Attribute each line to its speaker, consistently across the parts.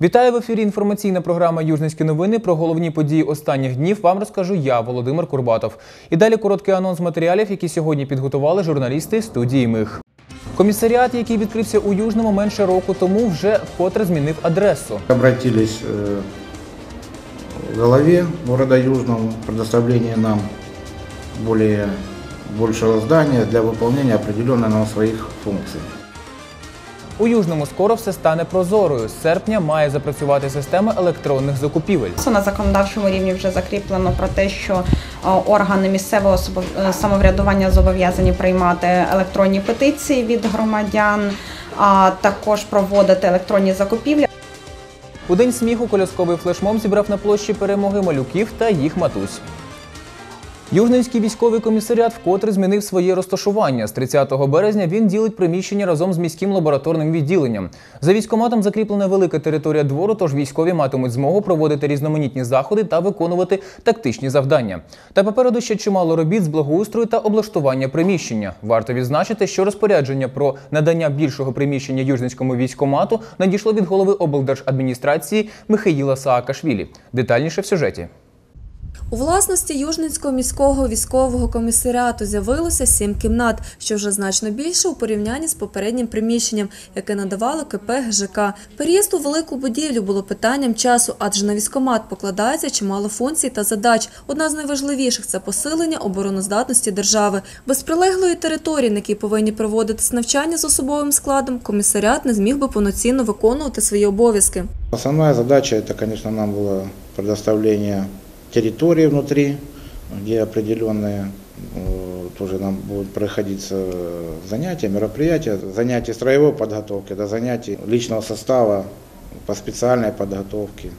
Speaker 1: Вітаю в ефірі. Інформаційна програма Южницькі новини. Про головні події останніх днів вам розкажу я, Володимир Курбатов. І далі короткий анонс матеріалів, які сьогодні підготували журналісти студії Мих. Комісаріат, який відкрився у Южному менше року тому, вже вкотре змінив адресу.
Speaker 2: Обратились э, к голове города Южного, предоставление нам более большего здания для выполнения определенных нам своих функций.
Speaker 1: У Южному скоро все стане прозорою. З серпня має запрацювати система електронних закупівель.
Speaker 3: На законодавчому рівні вже закріплено про те, що е, органи місцевого е, самоврядування зобов'язані приймати електронні петиції від громадян, а також проводити електронні закупівлі.
Speaker 1: У день сміху колясковий флешмоб зібрав на площі перемоги малюків та їх матусь. Южненський військовий комісаріат вкотре змінив своє розташування. З 30 березня він ділить приміщення разом з міським лабораторним відділенням. За військоматом закріплена велика територія двору, тож військові матимуть змогу проводити різноманітні заходи та виконувати тактичні завдання. Та попереду ще чимало робіт з благоустрою та облаштування приміщення. Варто відзначити, що розпорядження про надання більшого приміщення Южненському військомату надійшло від голови облдержадміністрації Михаїла Саакашвілі. Детальніше в сюжеті.
Speaker 4: У власності Южницького міського військового комісаріату з'явилося сім кімнат, що вже значно більше у порівнянні з попереднім приміщенням, яке надавало КП ГЖК. Переїзд у велику будівлю було питанням часу, адже на військомат покладається чимало функцій та задач. Одна з найважливіших це посилення обороноздатності держави. Без прилеглої території, на якій повинні проводитись навчання з особовим складом, комісаріат не зміг би повноцінно виконувати свої обов'язки.
Speaker 2: Основная задача это, конечно, нам было предоставление территории внутри, где определенные э, тоже нам будут проходиться занятия, мероприятия, занятия строевой подготовки, до занятий личного состава по специальной подготовке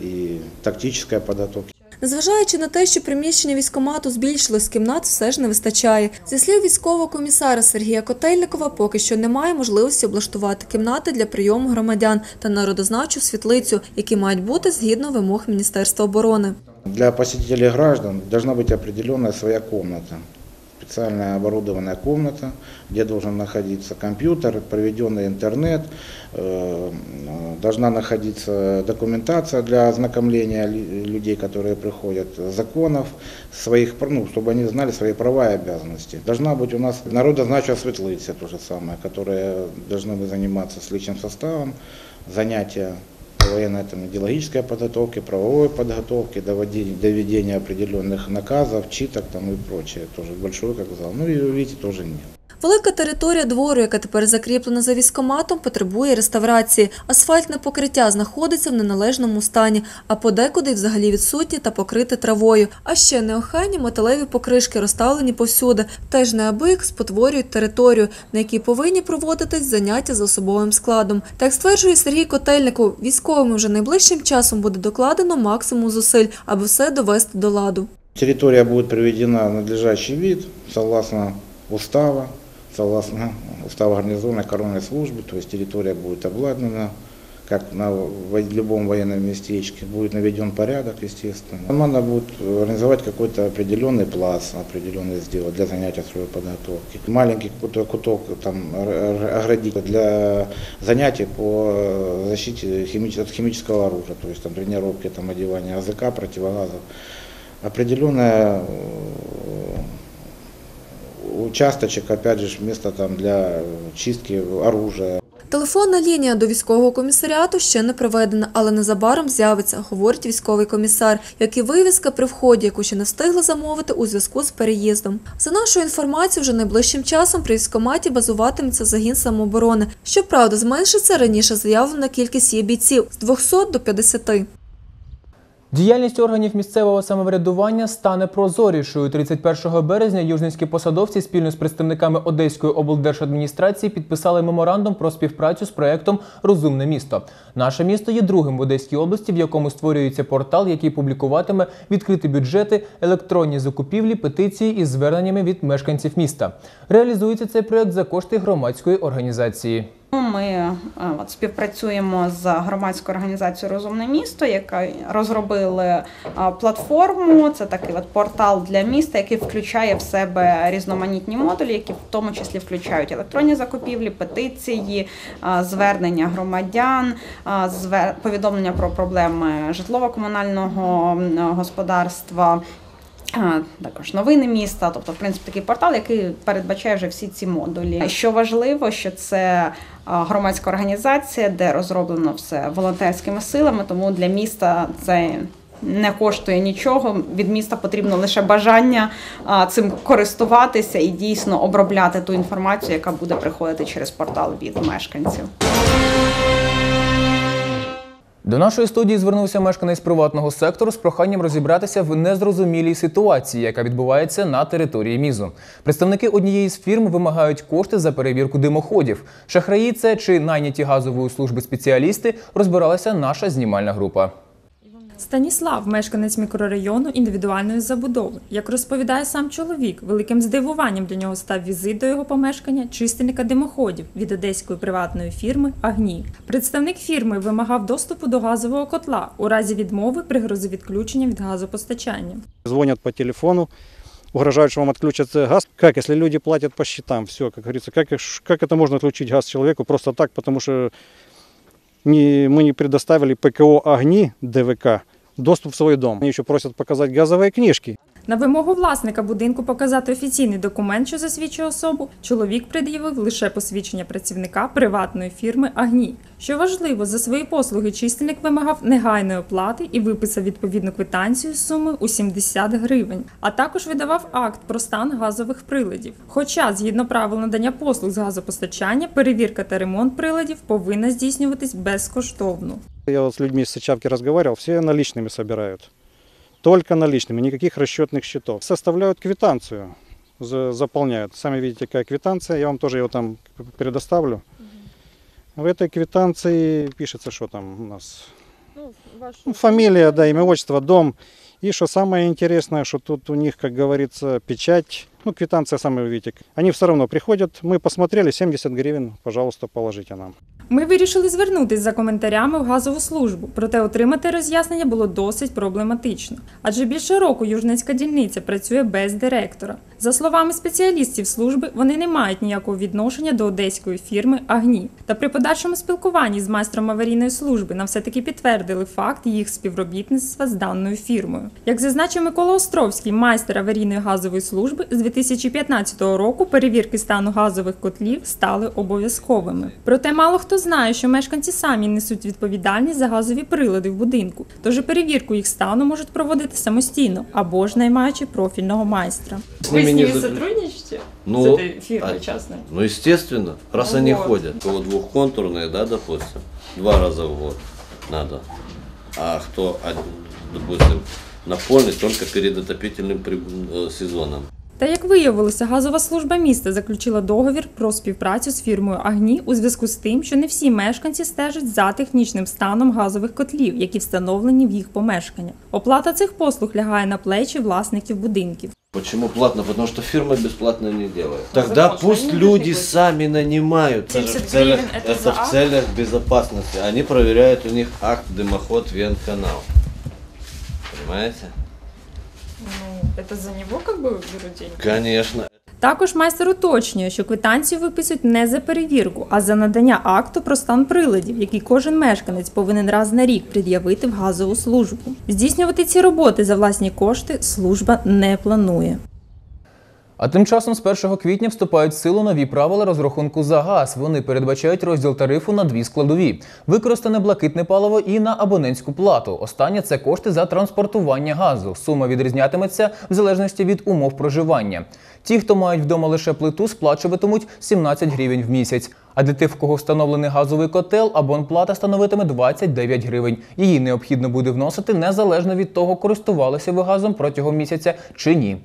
Speaker 2: и тактической подготовке.
Speaker 4: Незважаючи на те, що приміщення військомату збільшилось, кімнат все ж не вистачає. Зі слів військового комісара Сергія Котельникова, поки що немає можливості облаштувати кімнати для прийому громадян та народознавчу світлицю, які мають бути згідно вимог Міністерства оборони.
Speaker 2: Для посетителей граждан должна бути определенная своя комната, специальная оборудованная комната, где должен находиться компьютер, проведенный интернет, э, должна находиться документация для ознакомления лю- людей, которые приходят, законов своих, ну, чтобы они знали свои права и обязанности. Должна быть у нас народознача светлица, то же самое, которые должны бы заниматься с личным составом, занятия по военной там, идеологической подготовке, правовой подготовки, доведения определенных наказов, читок там, и прочее. Тоже большой, как зал. Ну и видите, тоже нет.
Speaker 4: Велика територія двору, яка тепер закріплена за військоматом, потребує реставрації. Асфальтне покриття знаходиться в неналежному стані, а подекуди взагалі відсутні та покрите травою. А ще неохайні металеві покришки розставлені повсюди, теж неабияк спотворюють територію, на якій повинні проводитись заняття з особовим складом. Так стверджує Сергій Котельников, військовим вже найближчим часом буде докладено максимум зусиль, аби все довести до ладу.
Speaker 2: Территория будет приведена в надлежащий вид, согласно устава, согласно устава гарнизонной коронной службы, то есть территория будет обладнана, как на любом военном местечке, будет наведен порядок, естественно. Надо будет организовать какой-то определенный плац, определенный сделать для занятия строевой подготовки. Маленький какой-то куток там оградить для занятий по э, защите хими- от химического оружия, то есть там тренировки, там одевание АЗК, противогазов определенная э, участочек, опять же, место там для чистки оружия.
Speaker 4: Телефонна лінія до військового комісаріату ще не проведена, але незабаром з'явиться, говорить військовий комісар, як і вивіска при вході, яку ще не встигли замовити у зв'язку з переїздом. За нашою інформацією, вже найближчим часом при військкоматі базуватиметься загін самооборони. Щоправда, зменшиться раніше заявлена кількість її бійців з 200 до 50.
Speaker 1: Діяльність органів місцевого самоврядування стане прозорішою. 31 березня южненські посадовці спільно з представниками Одеської облдержадміністрації підписали меморандум про співпрацю з проектом Розумне місто. Наше місто є другим в Одеській області, в якому створюється портал, який публікуватиме відкриті бюджети, електронні закупівлі, петиції із зверненнями від мешканців міста. Реалізується цей проект за кошти громадської організації.
Speaker 3: Ми е, от, співпрацюємо з громадською організацією Розумне місто, яка розробили е, платформу. Це такий от портал для міста, який включає в себе різноманітні модулі, які в тому числі включають електронні закупівлі, петиції, е, звернення громадян, повідомлення про проблеми житлово-комунального господарства. А, Також новини міста, тобто, в принципі, такий портал, який передбачає вже всі ці модулі. Що важливо, що це громадська організація, де розроблено все волонтерськими силами, тому для міста це не коштує нічого. Від міста потрібно лише бажання а, цим користуватися і дійсно обробляти ту інформацію, яка буде приходити через портал від мешканців.
Speaker 1: До нашої студії звернувся мешканець приватного сектору з проханням розібратися в незрозумілій ситуації, яка відбувається на території мізу. Представники однієї з фірм вимагають кошти за перевірку димоходів. Шахраї це чи найняті газової служби спеціалісти розбиралася наша знімальна група.
Speaker 5: Станіслав, мешканець мікрорайону індивідуальної забудови. Як розповідає сам чоловік, великим здивуванням для нього став візит до його помешкання чистильника димоходів від одеської приватної фірми Агні. Представник фірми вимагав доступу до газового котла. У разі відмови пригрозив відключення від газопостачання.
Speaker 6: звонят по телефону, угрожают, что вам отключат газ. Как, если люди платят по счетам, все, говорится, как, их- как это можно газ человеку просто так, потому что не, мы не предоставили ПКО «Огни» ДВК доступ в свой дом. Они еще просят показать газовые книжки.
Speaker 5: На вимогу власника будинку показати офіційний документ, що засвідчує особу, чоловік пред'явив лише посвідчення працівника приватної фірми Агні. Що важливо, за свої послуги чистильник вимагав негайної оплати і виписав відповідну квитанцію з суми у 70 гривень, а також видавав акт про стан газових приладів. Хоча, згідно правил надання послуг з газопостачання, перевірка та ремонт приладів повинна здійснюватись безкоштовно.
Speaker 6: Я с людьми с Сычавки разговаривал, все наличными собирают. Только наличными, никаких расчетных счетов. Составляют квитанцию, за- заполняют. Сами видите, какая квитанция, я вам тоже ее там предоставлю. В этой квитанции пишется, что там у нас Ну, фамилия, да, имя, отчество, дом. И что самое интересное, что тут у них, как говорится, печать, ну, квитанция, вы видите. Они все равно приходят, мы посмотрели, 70 гривен, пожалуйста, положите нам.
Speaker 5: Ми вирішили звернутись за коментарями в газову службу, проте отримати роз'яснення було досить проблематично. Адже більше року Южненська дільниця працює без директора. За словами спеціалістів служби, вони не мають ніякого відношення до одеської фірми Агні. Та при подальшому спілкуванні з майстром аварійної служби нам все-таки підтвердили факт їх співробітництва з даною фірмою. Як зазначив Микола Островський, майстер аварійної газової служби, з 2015 року перевірки стану газових котлів стали обов'язковими. Проте мало хто знає, що мешканці самі несуть відповідальність за газові прилади в будинку, тож і перевірку їх стану можуть проводити самостійно або ж наймаючи профільного майстра.
Speaker 7: С
Speaker 8: Вы
Speaker 7: ними
Speaker 8: с
Speaker 7: не
Speaker 8: ними
Speaker 7: запре-
Speaker 8: сотрудничаете?
Speaker 7: Ну,
Speaker 8: с этой фирмой
Speaker 7: а-
Speaker 8: частной?
Speaker 7: Ну, естественно, раз они
Speaker 8: Вот.
Speaker 7: ходят. У кого двухконтурные, да, допустим, два раза в год надо. А кто, од- допустим, напольный только перед отопительным при- э, сезоном.
Speaker 5: Та як виявилося, газова служба міста заключила договір про співпрацю з фірмою Агні у зв'язку з тим, що не всі мешканці стежать за технічним станом газових котлів, які встановлені в їх помешканнях. Оплата цих послуг лягає на плечі власників будинків.
Speaker 7: Почему платно? Потому что фирма бесплатно не делает. Тогда
Speaker 8: Потому что
Speaker 7: пусть
Speaker 8: они не
Speaker 7: люди
Speaker 8: должны платить.
Speaker 7: сами нанимают. Это, же
Speaker 8: 70
Speaker 7: в целях,
Speaker 8: гривен это
Speaker 7: это
Speaker 8: за
Speaker 7: в
Speaker 8: акт?
Speaker 7: целях безопасности. Они проверяют у них акт дымоход вентканал. Понимаете?
Speaker 8: Это за него как бы берут деньги?
Speaker 7: Конечно.
Speaker 5: Також майстер уточнює, що квитанцію виписують не за перевірку, а за надання акту про стан приладів, який кожен мешканець повинен раз на рік пред'явити в газову службу. Здійснювати ці роботи за власні кошти служба не планує.
Speaker 1: А тим часом з 1 квітня вступають в силу нові правила розрахунку за газ. Вони передбачають розділ тарифу на дві складові: використане блакитне паливо і на абонентську плату. Останнє це кошти за транспортування газу. Сума відрізнятиметься в залежності від умов проживання. Ті, хто мають вдома лише плиту, сплачуватимуть 17 гривень в місяць. А для тих, в кого встановлений газовий котел, абонплата становитиме 29 гривень. Її необхідно буде вносити незалежно від того, користувалися ви газом протягом місяця чи ні.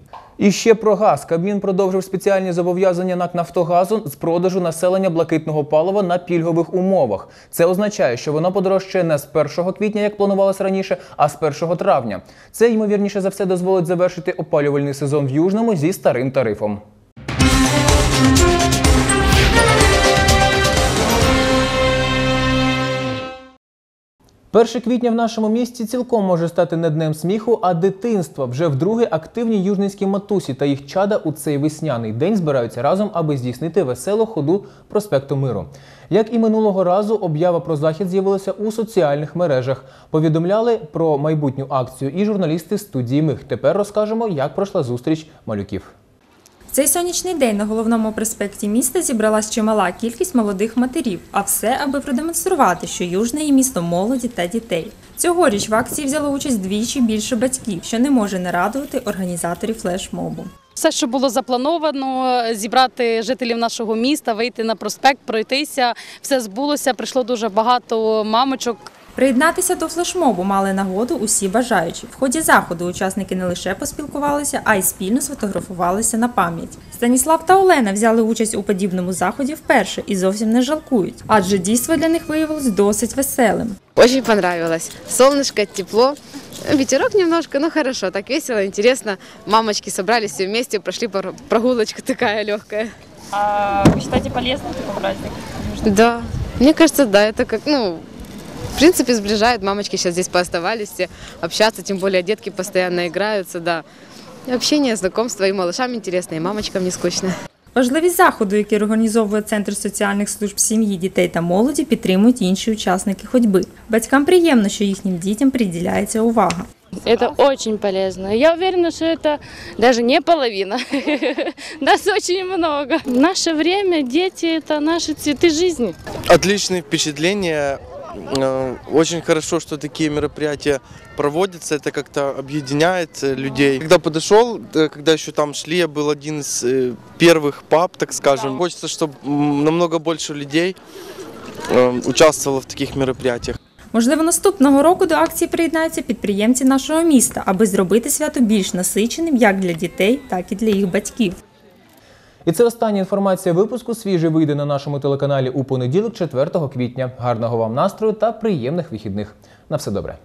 Speaker 1: І ще про газ. Кабмін продовжив спеціальні зобов'язання НАК Нафтогазу з продажу населення блакитного палива на пільгових умовах. Це означає, що воно подорожчає не з 1 квітня, як планувалось раніше, а з 1 травня. Це ймовірніше за все дозволить завершити опалювальний сезон в Южному зі старим тарифом. 1 квітня в нашому місті цілком може стати не днем сміху, а дитинства. Вже вдруге активні южницькі матусі та їх чада у цей весняний день збираються разом, аби здійснити веселу ходу проспекту Миру. Як і минулого разу, об'ява про захід з'явилася у соціальних мережах. Повідомляли про майбутню акцію і журналісти студії Мих. Тепер розкажемо, як пройшла зустріч малюків.
Speaker 5: Цей сонячний день на головному проспекті міста зібралась чимала кількість молодих матерів, а все, аби продемонструвати, що Южне є місто молоді та дітей. Цьогоріч в акції взяло участь двічі більше батьків, що не може не радувати організаторів флешмобу.
Speaker 9: Все, що було заплановано, зібрати жителів нашого міста, вийти на проспект, пройтися, все збулося. Прийшло дуже багато мамочок.
Speaker 5: Приєднатися до флешмобу мали нагоду усі бажаючі. В ході заходу учасники не лише поспілкувалися, а й спільно сфотографувалися на пам'ять. Станіслав та Олена взяли участь у подібному заході вперше і зовсім не жалкують, адже дійство для них виявилось досить веселим.
Speaker 10: Очень понравилось. Солнышко, тепло. Ветерок немножко, но хорошо, так весело, интересно. Мамочки собрались все вместе, прошли пор- прогулочка такая легкая.
Speaker 8: А вы считаете полезным такой праздник?
Speaker 10: Да, мне кажется, да, это как, ну, в принципе, сближает. Мамочки сейчас здесь пооставались все, общаться, тем более детки постоянно играются, да. И общение, знакомство, и малышам интересно, и мамочкам не скучно.
Speaker 5: Важливість заходу, який організовує Центр соціальних служб сім'ї, дітей та молоді, підтримують інші учасники ходьби. Батькам приємно, що їхнім дітям приділяється увага.
Speaker 11: Это очень полезно. Я уверена, что это даже не половина. Нас очень много. В наше время дети – это наши цветы жизни.
Speaker 12: Отличные впечатления. Э, Очень хорошо, что такие мероприятия проводятся. Это как-то объединяет э, людей. Когда подошел, э, когда еще там шли, я был один из э, первых пап, так скажем. Хочется, чтобы намного больше людей э, участвовало в таких мероприятиях.
Speaker 5: Можливо, наступного року до акції приєднаються підприємці нашого міста, аби зробити свято більш насиченим як для дітей, так і для їх батьків.
Speaker 1: І це остання інформація випуску. Свіжий вийде на нашому телеканалі у понеділок, 4 квітня. Гарного вам настрою та приємних вихідних. На все добре.